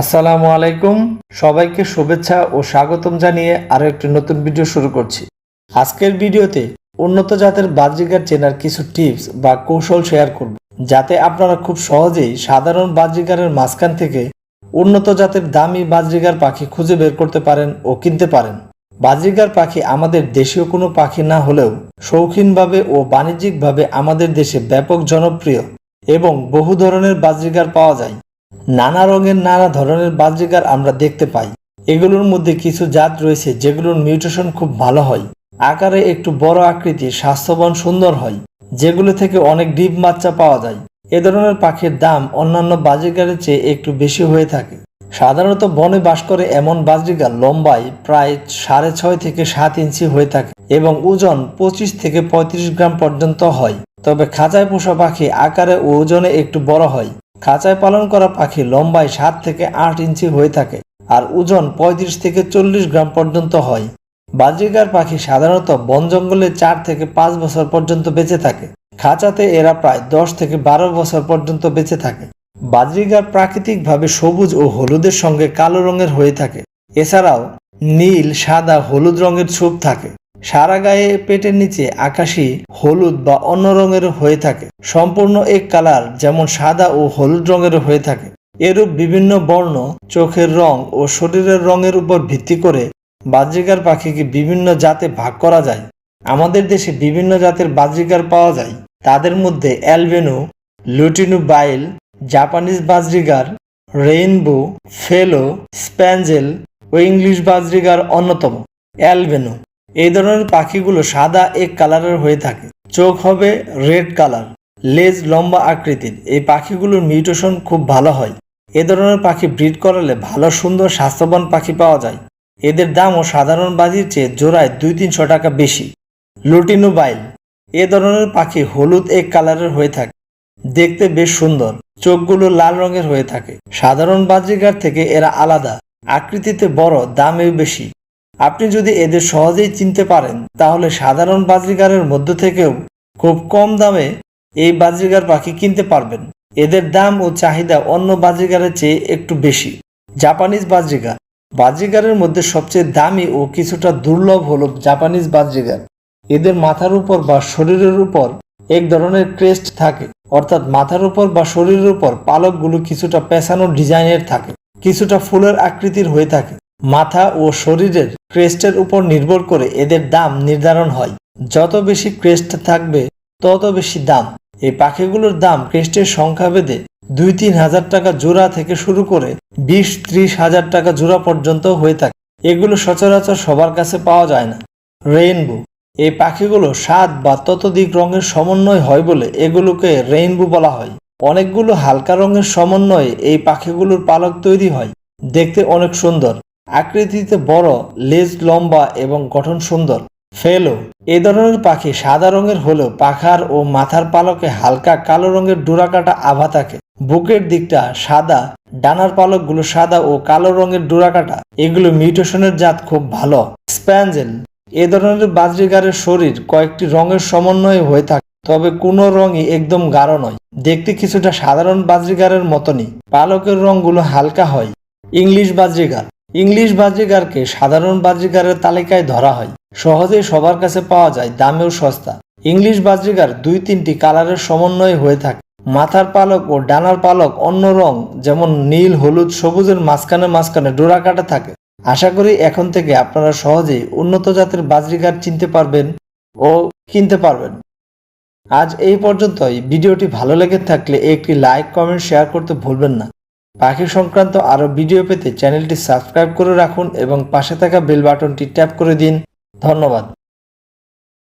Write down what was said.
আসসালামু আলাইকুম। সবাইকে শুভেচ্ছা ও স্বাগতম জানিয়ে আরও একটি নতুন ভিডিও শুরু করছি। আজকের ভিডিওতে উন্নত জাতের বাজিগার চেনার কিছু টিপস বা কৌশল শেয়ার করব, যাতে আপনারা খুব সহজেই সাধারণ বাজিগারের মাঝখান থেকে উন্নত জাতের দামি বাজরিগার পাখি খুঁজে বের করতে পারেন ও কিনতে পারেন। বাজরিগার পাখি আমাদের দেশীয় কোনো পাখি না হলেও শৌখিনভাবে ও বাণিজ্যিকভাবে আমাদের দেশে ব্যাপক জনপ্রিয় এবং বহু ধরনের বাজরিগার পাওয়া যায়। নানা রঙের নানা ধরনের বাজরিগার আমরা দেখতে পাই। এগুলোর মধ্যে কিছু জাত রয়েছে যেগুলোর মিউটেশন খুব ভালো হয়। আকারে একটু বড় আকৃতি স্বাস্থ্যবান, সুন্দর হয়, যেগুলো থেকে অনেক ডিপ বাচ্চা পাওয়া যায়। এ ধরনের পাখির দাম অন্যান্য বাজরিগারের চেয়ে একটু বেশি হয়ে থাকে। সাধারণত বনে বাস করে এমন বাজরিগার লম্বায় প্রায় সাড়ে ছয় থেকে সাত ইঞ্চি হয়ে থাকে এবং ওজন পঁচিশ থেকে পঁয়ত্রিশ গ্রাম পর্যন্ত হয়। তবে খাঁচায় পোষা পাখি আকারে ও ওজনে একটু বড় হয়। খাঁচায় পালন করা পাখি লম্বায় সাত থেকে আট ইঞ্চি হয়ে থাকে আর ওজন পঁয়ত্রিশ থেকে চল্লিশ গ্রাম পর্যন্ত হয়। বাজরিগার পাখি সাধারণত বন জঙ্গলে চার থেকে পাঁচ বছর পর্যন্ত বেঁচে থাকে। খাঁচাতে এরা প্রায় দশ থেকে বারো বছর পর্যন্ত বেঁচে থাকে। বাজরিগার প্রাকৃতিকভাবে সবুজ ও হলুদের সঙ্গে কালো রঙের হয়ে থাকে। এছাড়াও নীল, সাদা, হলুদ রঙের ছোপ থাকে। সারা গায়ে পেটের নিচে আকাশি, হলুদ বা অন্য রঙের হয়ে থাকে। সম্পূর্ণ এক কালার যেমন সাদা ও হলুদ রঙের হয়ে থাকে। এরূপ বিভিন্ন বর্ণ চোখের রং ও শরীরের রঙের উপর ভিত্তি করে বাজরিগার পাখিকে বিভিন্ন জাতে ভাগ করা যায়। আমাদের দেশে বিভিন্ন জাতের বাজরিগার পাওয়া যায়। তাদের মধ্যে অ্যালবেনো লুটিনু বাইল Japanese budgerigar rainbow, fallow, spangle ও ইংলিশ বাজরিগার অন্যতম। অ্যালবেনো এই ধরনের পাখিগুলো সাদা এক কালারের হয়ে থাকে। চোখ হবে রেড কালার, লেজ লম্বা আকৃতির। এই পাখিগুলোর মিউটেশন খুব ভালো হয়। এ ধরনের পাখি ব্রিড করালে ভালো, সুন্দর, স্বাস্থ্যবান পাখি পাওয়া যায়। এদের দামও সাধারণ বাজির চেয়ে জোড়ায় দুই তিনশো টাকা বেশি। লুটিনু বাইল এ ধরনের পাখি হলুদ এক কালারের হয়ে থাকে। দেখতে বেশ সুন্দর, চোখগুলো লাল রঙের হয়ে থাকে। সাধারণ বাজরিগার থেকে এরা আলাদা, আকৃতিতে বড়, দামেও বেশি। আপনি যদি এদের সহজেই চিনতে পারেন, তাহলে সাধারণ বাজরিগারের মধ্য থেকেও খুব কম দামে এই বাজরিগার পাখি কিনতে পারবেন। এদের দাম ও চাহিদা অন্য বাজরিগারের চেয়ে একটু বেশি। জাপানিজ বাজরিগার বাজরিগারের মধ্যে সবচেয়ে দামি ও কিছুটা দুর্লভ হল জাপানিজ বাজরিগার এদের মাথার উপর বা শরীরের উপর এক ধরনের ক্রেস্ট থাকে। অর্থাৎ মাথার উপর বা শরীরের উপর পালকগুলো কিছুটা পেঁচানো ডিজাইনের থাকে। কিছুটা ফুলের আকৃতির হয়ে থাকে। মাথা ও শরীরের ক্রেস্টের উপর নির্ভর করে এদের দাম নির্ধারণ হয়। যত বেশি ক্রেস্ট থাকবে, তত বেশি দাম। এই পাখিগুলোর দাম ক্রেস্টের সংখ্যা ভেদে দুই তিন হাজার টাকা জোড়া থেকে শুরু করে বিশ ত্রিশ হাজার টাকা জোড়া পর্যন্ত হয়ে থাকে। এগুলো সচরাচর সবার কাছে পাওয়া যায় না। রেইনবো। এই পাখিগুলো সাত বা ততোধিক রঙের সমন্বয় হয় বলে এগুলোকে রেইনবো বলা হয়। অনেকগুলো হালকা রঙের সমন্বয়ে এই পাখিগুলোর পালক তৈরি হয়। দেখতে অনেক সুন্দর। আকৃতিতে বড়, লেজ লম্বা এবং গঠন সুন্দর। ফেলো। এ ধরনের পাখি সাদা রঙের হলেও পাখার ও মাথার পালকে হালকা কালো রঙের ডোরাকাটা আভা থাকে। বুকের দিকটা সাদা, ডানার পালকগুলো সাদা ও কালো রঙের ডোরাকাটা। এগুলো মিউটেশনের জাত খুব ভালো। স্প্যাঞ্জেল। এ ধরনের বাজরিগারের শরীর কয়েকটি রঙের সমন্বয়ে হয়ে থাকে, তবে কোনো রঙই একদম গাঢ় নয়। দেখতে কিছুটা সাধারণ বাজরিগারের মতনই। পালকের রঙগুলো হালকা হয়। English budgerigar. ইংলিশ বাজরিগারকে সাধারণ বাজরিগারের তালিকায় ধরা হয়। সহজেই সবার কাছে পাওয়া যায়, দামেও সস্তা। ইংলিশ বাজরিগার দুই তিনটি কালারের সমন্বয়ে হয়ে থাকে। মাথার পালক ও ডানার পালক অন্য রং, যেমন নীল, হলুদ, সবুজের মাঝখানে মাঝখানে ডোরা কাটা থাকে। আশা করি এখন থেকে আপনারা সহজেই উন্নত জাতের বাজরিগার চিনতে পারবেন ও কিনতে পারবেন। আজ এই পর্যন্তই। ভিডিওটি ভালো লেগে থাকলে একটি লাইক, কমেন্ট, শেয়ার করতে ভুলবেন না। পাখি সংক্রান্ত আরও ভিডিও পেতে চ্যানেলটি সাবস্ক্রাইব করে রাখুন এবং পাশে থাকা বেল বাটনটি ট্যাপ করে দিন। ধন্যবাদ।